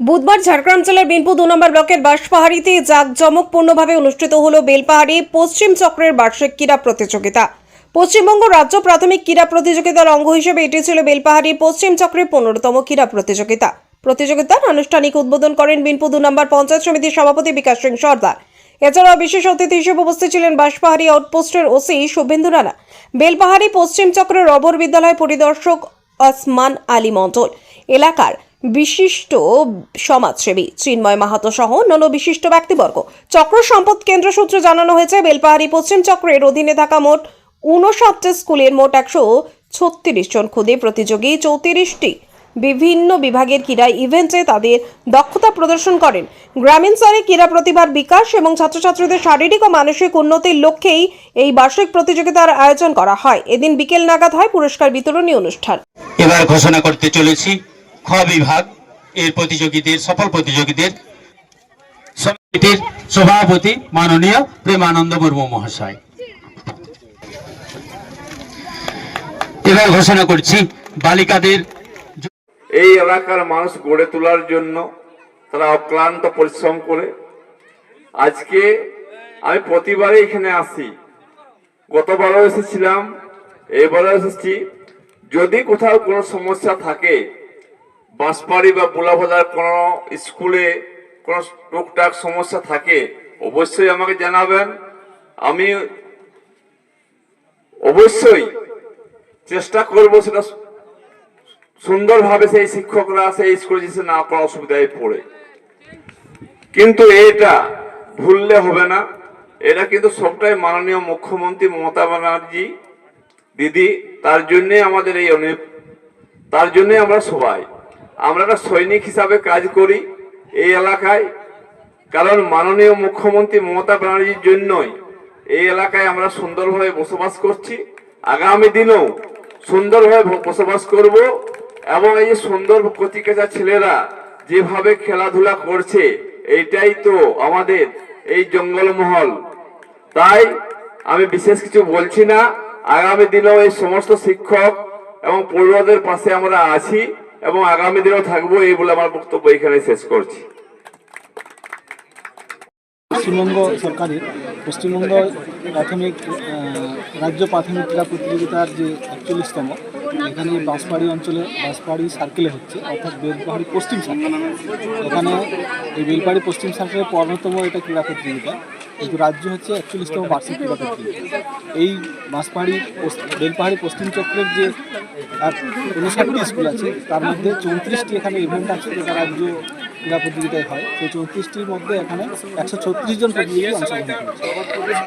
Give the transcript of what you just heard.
বুধবার ঝাড়গ্রাম জেলার বিনপুর দু নম্বর ব্লকের বাঁশপাহাড়িতে জাঁকজমকপূর্ণভাবে অনুষ্ঠিত হল বেলপাহাড়ি পশ্চিম চক্রের বার্ষিক ক্রীড়া প্রতিযোগিতা। পশ্চিমবঙ্গ রাজ্য প্রাথমিক ক্রীড়া প্রতিযোগিতার অঙ্গ হিসেবে এটি ছিল বেলপাহাড়ি পশ্চিম চক্রের পনেরোতম ক্রীড়া প্রতিযোগিতা। প্রতিযোগিতার আনুষ্ঠানিক উদ্বোধন করেন বিনপুর দু নম্বর পঞ্চায়েত সমিতির সভাপতি বিকাশ সিং সর্দার। এছাড়াও বিশেষ অতিথি হিসেবে উপস্থিত ছিলেন বাঁশপাহাড়ি আউটপোস্টের ওসি শুভেন্দু রানা, বেলপাহাড়ি পশ্চিম চক্রের অবর বিদ্যালয় পরিদর্শক আসমান আলী মন্ডল। এলাকার বিশিষ্ট সমাজসেবী চিন্ময় মাহাতো সহ অন্যান্য বিশিষ্ট ব্যক্তিবর্গ। চক্র সম্পদ কেন্দ্র সূত্রে জানানো হয়েছে, বেলপাহাড়ি পশ্চিম চক্রের অধীনে থাকা মোট ঊনষাটটি স্কুলের মোট একশো ছত্রিশ জন খুদে প্রতিযোগী, চৌত্রিশটি বিভিন্ন বিভাগের ক্রীড়া ইভেন্টে তাদের দক্ষতা প্রদর্শন করেন। গ্রামীণ স্তরে ক্রীড়া প্রতিভার বিকাশ এবং ছাত্রছাত্রীদের শারীরিক ও মানসিক উন্নতির লক্ষ্যেই এই বার্ষিক প্রতিযোগিতার আয়োজন করা হয়। এদিন বিকেল নাগাদ হয় পুরস্কার বিতরণী অনুষ্ঠান। এবার ঘোষণা করতে চলেছি খ বিভাগ এর প্রতিযোগীদের, সফল প্রতিযোগীদের সমিতির সভাপতি মাননীয় প্রেমানন্দ মুর্মু মহাশয়। এবার ঘোষণা করছি, বালিকাদের এই এলাকার মানুষ গড়ে তোলার জন্য তারা অক্লান্ত পরিশ্রম করে। আজকে আমি প্রতিবারে এখানে আসি। গতবারও এসেছিলাম, এবারও এসেছি। যদি কোথাও কোনো সমস্যা থাকে বাঁশবাড়ি বা বুলাবাজার কোনো স্কুলে কোনো টুকটাক সমস্যা থাকে, অবশ্যই আমাকে জানাবেন। আমি অবশ্যই চেষ্টা করব সেটা সুন্দরভাবে সেই শিক্ষকরা, সেই স্কুলে যেসে না কোনো অসুবিধায় পড়ে। কিন্তু এটা ভুললে হবে না। এটা কিন্তু সবটাই মাননীয় মুখ্যমন্ত্রী মমতা ব্যানার্জি দিদি, তার জন্যে আমাদের এই অনেক তার জন্যে আমরা সবাই আমরা সৈনিক হিসাবে কাজ করি এই এলাকায়। কারণ মাননীয় মুখ্যমন্ত্রী মমতা ব্যানার্জির জন্যই এই এলাকায় আমরা সুন্দরভাবে বসবাস করছি। আগামী দিনেও সুন্দরভাবে বসবাস করব এবং এই যে সুন্দর কচিকাচা ছেলেরা যেভাবে খেলাধুলা করছে, এইটাই তো আমাদের এই জঙ্গলমহল। তাই আমি বিশেষ কিছু বলছি না। আগামী দিনেও এই সমস্ত শিক্ষক এবং পড়ুয়াদের পাশে আমরা আছি। এবং আগামী দিনেও থাকব এই বলে আমার বক্তব্য এখানে শেষ করছি। পশ্চিমবঙ্গ সরকারের পশ্চিমবঙ্গ প্রাথমিক রাজ্য প্রাথমিক ক্রীড়া প্রতিযোগিতার যে একচল্লিশতম, এখানে বাঁশবাড়ি অঞ্চলে বাঁশবাড়ি সার্কেলে হচ্ছে, অর্থাৎ বেলপাহাড়ি পশ্চিম সার্কেল এখানে এই বেলপাহাড়ি পশ্চিম সার্কেলের পনেরোতম এটা ক্রীড়া প্রতিযোগিতা। কিন্তু রাজ্য হচ্ছে একচল্লিশতম বার্ষিক ক্রীড়া প্রতিযোগিতা এই বাঁশপাহাড়ি বেলপাহাড়ি পশ্চিম চক্রের যে উনষাটটি স্কুল আছে, তার মধ্যে চৌত্রিশটি এখানে ইভেন্ট আছে যেটা রাজ্য ক্রীড়া প্রতিযোগিতায় হয়। সেই চৌত্রিশটির মধ্যে এখানে একশো ছত্রিশ জন প্রতিযোগী অংশগ্রহণ করেছে।